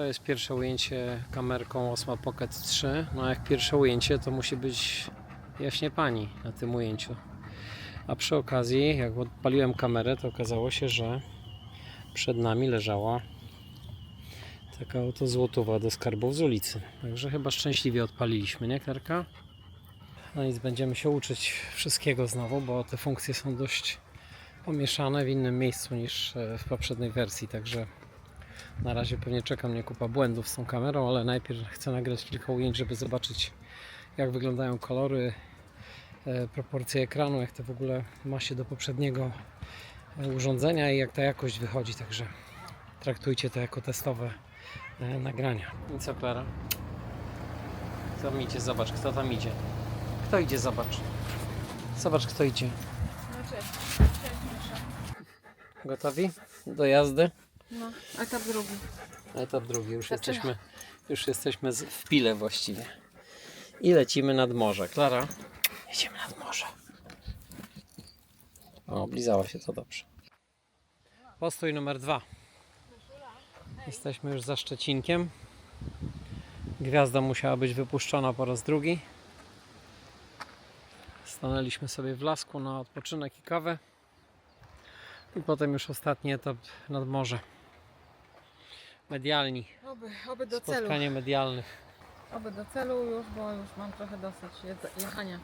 To jest pierwsze ujęcie kamerką Osmo Pocket 3. No jak pierwsze ujęcie, to musi być jaśnie pani na tym ujęciu. A przy okazji, jak odpaliłem kamerę, to okazało się, że przed nami leżała taka oto złotówa do skarbów z ulicy. Także chyba szczęśliwie odpaliliśmy, nie Klarka? No nic, będziemy się uczyć wszystkiego znowu, bo te funkcje są dość pomieszane w innym miejscu niż e, w poprzedniej wersji, także na razie pewnie czeka mnie kupa błędów z tą kamerą, ale najpierw chcę nagrać kilka ujęć, żeby zobaczyć jak wyglądają kolory, e, proporcje ekranu, jak to w ogóle ma się do poprzedniego e, urządzenia i jak ta jakość wychodzi, także traktujcie to jako testowe e, nagrania. I co? Kto tam idzie? Zobacz, kto tam idzie. Kto idzie? Zobacz. Zobacz, kto idzie. No cześć. Gotowi do jazdy? No, etap drugi. Etap drugi, już Zaczyna. jesteśmy, już jesteśmy w pile właściwie. I lecimy nad morze. Klara, jedziemy nad morze. O, oblizała się to dobrze. Postój numer dwa. Jesteśmy już za Szczecinkiem. Gwiazda musiała być wypuszczona po raz drugi. Stanęliśmy sobie w lasku na odpoczynek i kawę. I potem już ostatni etap nad morze. Medialni. Oby, oby do celu. Spotkanie medialnych. Oby do celu już, bo już mam trochę dosyć jechania.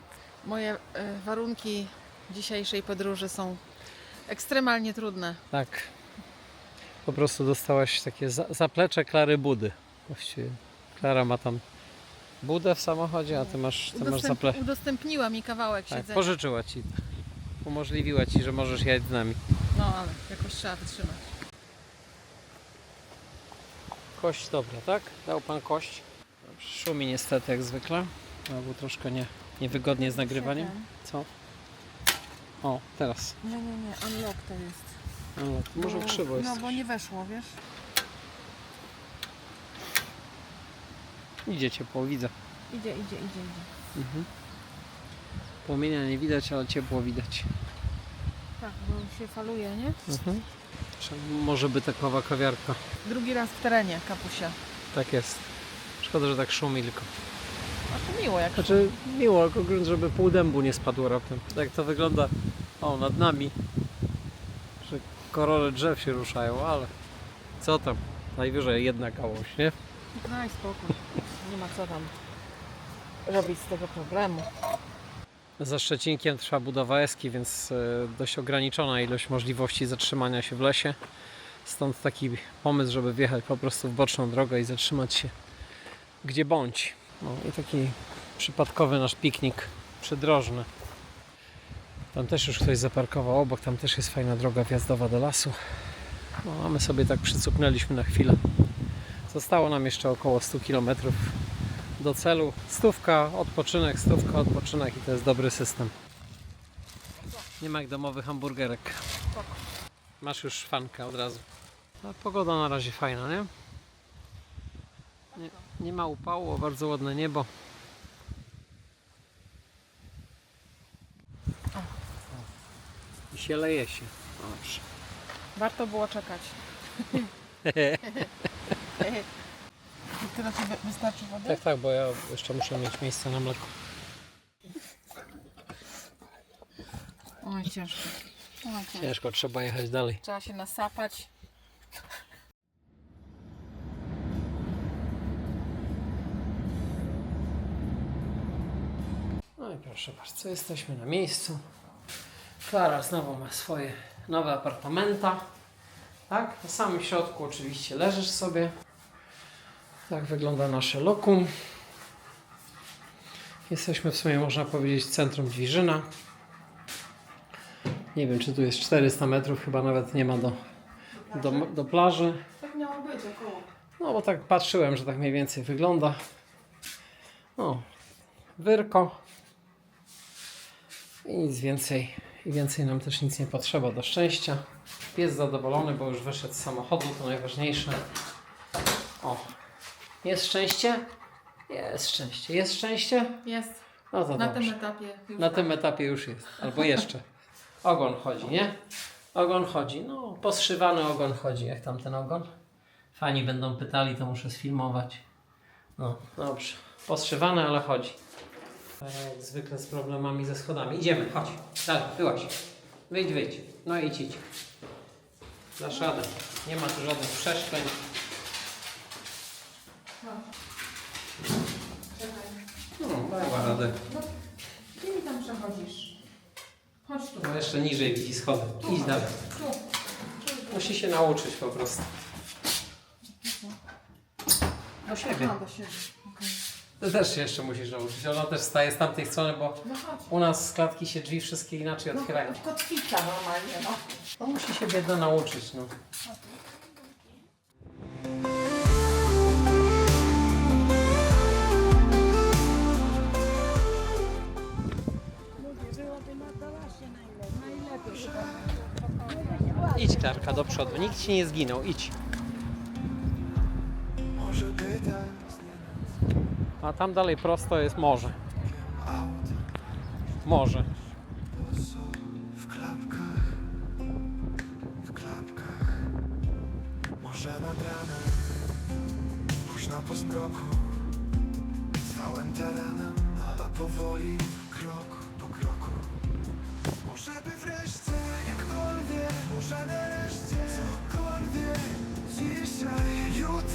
Moje e, warunki dzisiejszej podróży są ekstremalnie trudne. Tak. Po prostu dostałaś takie za, zaplecze Klary Budy. Właściwie Klara ma tam budę w samochodzie, a ty masz, ty masz Udostęp, zaple... udostępniła mi kawałek Tak, siedzenia. pożyczyła ci. Umożliwiła ci, że możesz jechać z nami. No ale jakoś trzeba wytrzymać. Kość dobra, tak? Dał pan kość. Szumi niestety jak zwykle. Albo troszkę nie, niewygodnie z nagrywaniem. Co? O, teraz. Nie, nie, nie, unlock to jest. No, może Bo- krzywo jest. No bo nie weszło, wiesz? Idzie ciepło, widzę. Idzie, idzie, idzie, idzie. Mhm. Płomienia nie widać, ale ciepło widać. Tak, bo się faluje, nie? Mhm. Może by takowa kawiarka. Drugi raz w terenie, kapusia. Tak jest. Szkoda, że tak szumi tylko. A to miło jak Znaczy miło, tylko grunt, żeby pół dębu nie spadło raptem. Tak to wygląda o nad nami. Że korole drzew się ruszają, ale co tam? Najwyżej jedna gałąź, nie? Daj spokój. Nie ma co tam robić z tego problemu. Za Szczecinkiem trwa budowa eski, więc e, dość ograniczona ilość możliwości zatrzymania się w lesie. Stąd taki pomysł, żeby wjechać po prostu w boczną drogę i zatrzymać się gdzie bądź. No i taki przypadkowy nasz piknik przydrożny. Tam też już ktoś zaparkował obok, tam też jest fajna droga wjazdowa do lasu. No, a my sobie tak przycupnęliśmy na chwilę. Zostało nam jeszcze około 100 km do celu. Stówka, odpoczynek, stówka, odpoczynek i to jest dobry system. Nie ma jak domowy hamburgerek. Masz już szwankę od razu. A pogoda na razie fajna, nie? Nie, nie ma upału, bardzo ładne niebo. I się leje się. Dobrze. Warto było czekać. Tyle ci wy- wystarczy wody? Tak, tak, bo ja jeszcze muszę mieć miejsce na mleko. Oj, ciężko. Oj, ciężko. Ciężko, trzeba jechać dalej. Trzeba się nasapać. No i proszę bardzo, jesteśmy na miejscu. Klara znowu ma swoje nowe apartamenta. Tak, na samym środku oczywiście leżysz sobie. Tak wygląda nasze lokum. Jesteśmy w sumie, można powiedzieć, w centrum Dwiżyna. Nie wiem, czy tu jest 400 metrów, chyba nawet nie ma do, do, do plaży. Tak miało być około. No bo tak patrzyłem, że tak mniej więcej wygląda. O, wyrko. I nic więcej. I więcej nam też nic nie potrzeba do szczęścia. Pies zadowolony, bo już wyszedł z samochodu, to najważniejsze. O, jest szczęście? Jest szczęście. Jest szczęście? Jest. No to Na dobrze. tym etapie już Na tak. tym etapie już jest. Albo jeszcze. Ogon chodzi, nie? Ogon chodzi. No, poszywany ogon chodzi. Jak tam ten ogon? Fani będą pytali, to muszę sfilmować. No, dobrze. Postrzywane, ale chodzi. Jak zwykle z problemami ze schodami. Idziemy, chodź. Dalej, byłaś. Wyjdź, wyjdź. No idź, idź. Dasz radę. Nie ma tu żadnych przeszkleń. No, dała radę. Gdzie mi tam przechodzisz? Chodź tu. No jeszcze niżej widzi schody. Idź dalej. Tu. Musi się nauczyć po prostu. Do siebie. A, do siebie. Okej. Ty też się jeszcze musisz nauczyć. Ona też staje z tamtej strony, bo No chodź. u nas z klatki się drzwi wszystkie inaczej otwierają. No, kotwica normalnie, no. No musi się biedna nauczyć, no. Idź Klarka do przodu, nikt ci nie zginął, idź. A tam dalej prosto jest morze. Morze. w klapkach, w klapkach. Może nad ranem, późno po zmroku, całym terenem, ale powoli,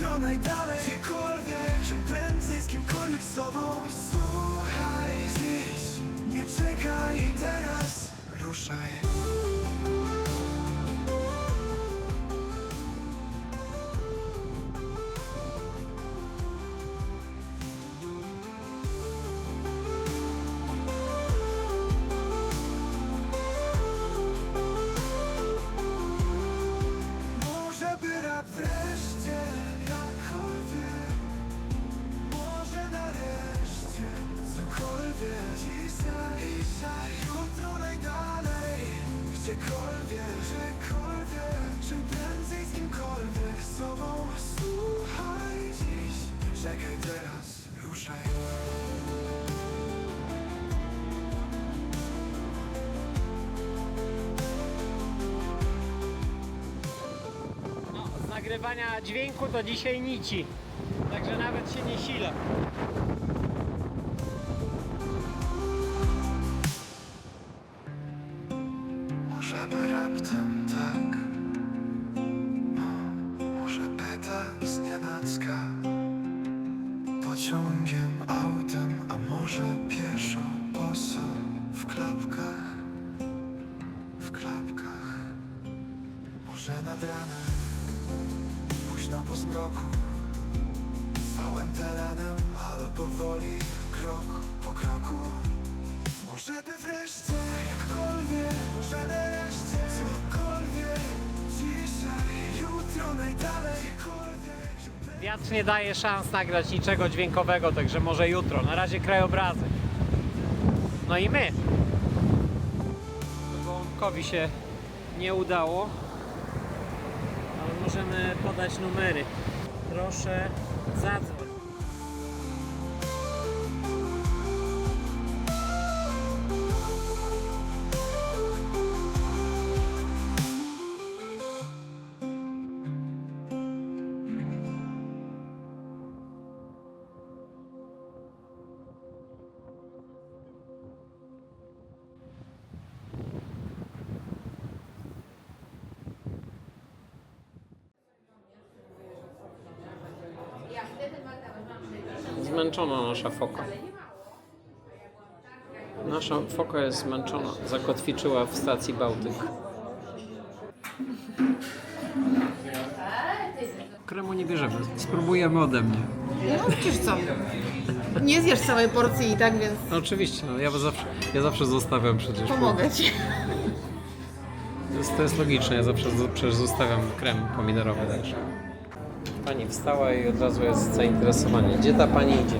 jutro, najdalej, gdziekolwiek, czym prędzej z kimkolwiek z sobą. Słuchaj dziś, nie czekaj teraz, ruszaj. Nagrywania dźwięku to dzisiaj nici. Także nawet się nie sila. Może by raptem tak Wiatr nie daje szans nagrać niczego dźwiękowego, także może jutro. Na razie krajobrazy. No i my. Gołąbkowi się nie udało, ale możemy podać numery. Proszę zadzwoń. Zmęczona nasza foka. Nasza foka jest zmęczona. Zakotwiczyła w stacji Bałtyk. Kremu nie bierzemy. Spróbujemy ode mnie. No przecież co? Nie zjesz całej porcji i tak, więc No oczywiście, no, ja, zawsze, ja zawsze zostawiam przecież. pomogę ci. To jest, to jest logiczne, ja zawsze przecież zostawiam krem pomidorowy także. Pani wstała i od razu jest zainteresowanie. Gdzie ta pani idzie?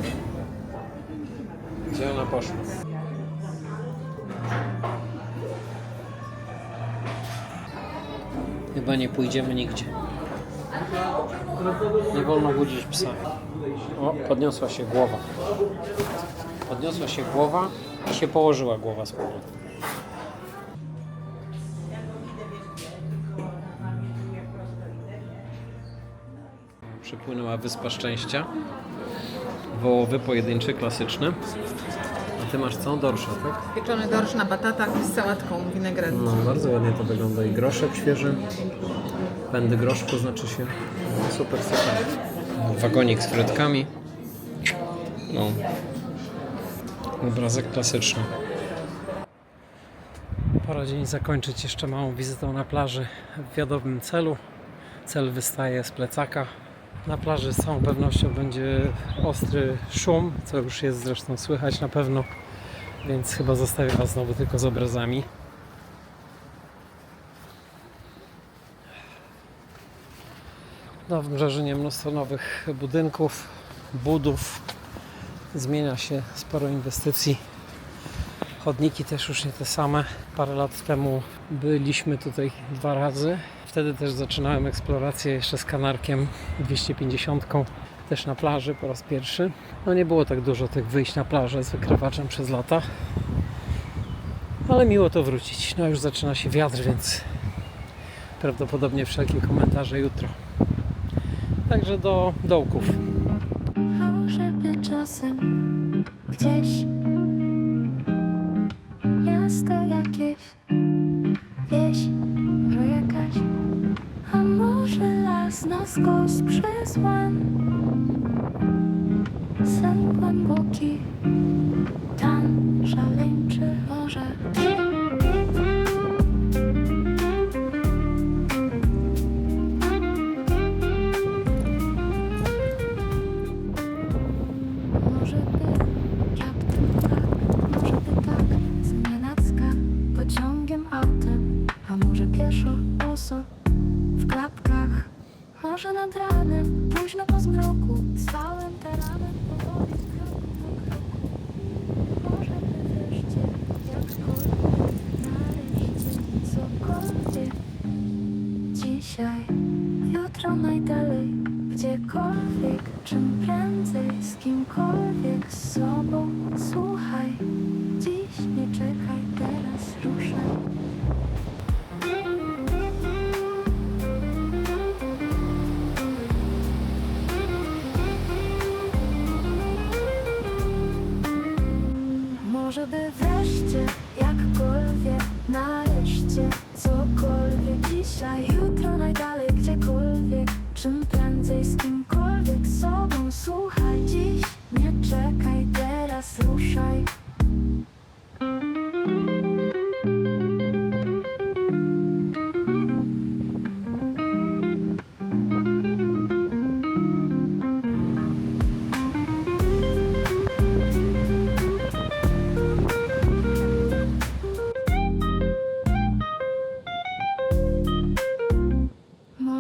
Gdzie ona poszła? Chyba nie pójdziemy nigdzie. Nie wolno budzić psa. O, podniosła się głowa. Podniosła się głowa i się położyła głowa z powrotem. Przypłynęła Wyspa Szczęścia. Wołowy pojedynczy, klasyczny. A ty masz co? Dorsza, tak? Pieczony dorsz na batatach z sałatką winegretu. No, bardzo ładnie to wygląda. I groszek świeży. Pędy groszku znaczy się. No, super, super. Wagonik z frytkami. No. Obrazek klasyczny. Pora dzień zakończyć jeszcze małą wizytą na plaży w wiadomym celu. Cel wystaje z plecaka. Na plaży z całą pewnością będzie ostry szum, co już jest zresztą słychać na pewno, więc chyba zostawię Was znowu tylko z obrazami. Na wybrzeżu mnóstwo nowych budynków, budów. Zmienia się sporo inwestycji. Chodniki też już nie te same. Parę lat temu byliśmy tutaj dwa razy. Wtedy też zaczynałem eksplorację jeszcze z kanarkiem 250 też na plaży po raz pierwszy. No nie było tak dużo tych wyjść na plażę z wykrywaczem przez lata. Ale miło to wrócić. No już zaczyna się wiatr, więc prawdopodobnie wszelkie komentarze jutro. Także do dołków. Może by czasem gdzieś miasto jakieś, wieś, może jakaś, a może las na skos przesłan. Sen głęboki, tan szaleńczy może. Może pieszo, boso, w klapkach, może nad ranem, późno po zmroku, całym teranem, powoli, krok po kroku. Może wreszcie, jakkolwiek, nareszcie, cokolwiek, dzisiaj, jutro najdalej, gdziekolwiek, czym prędzej, z kimkolwiek, z sobą. Słuchaj,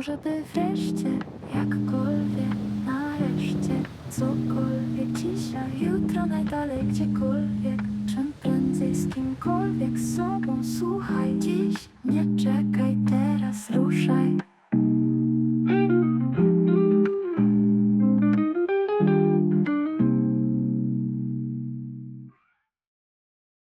Może by wreszcie, jakkolwiek, nareszcie Cokolwiek dzisiaj, jutro, najdalej, gdziekolwiek Czym prędzej, z kimkolwiek, z sobą Słuchaj. Dziś, nie czekaj, teraz ruszaj.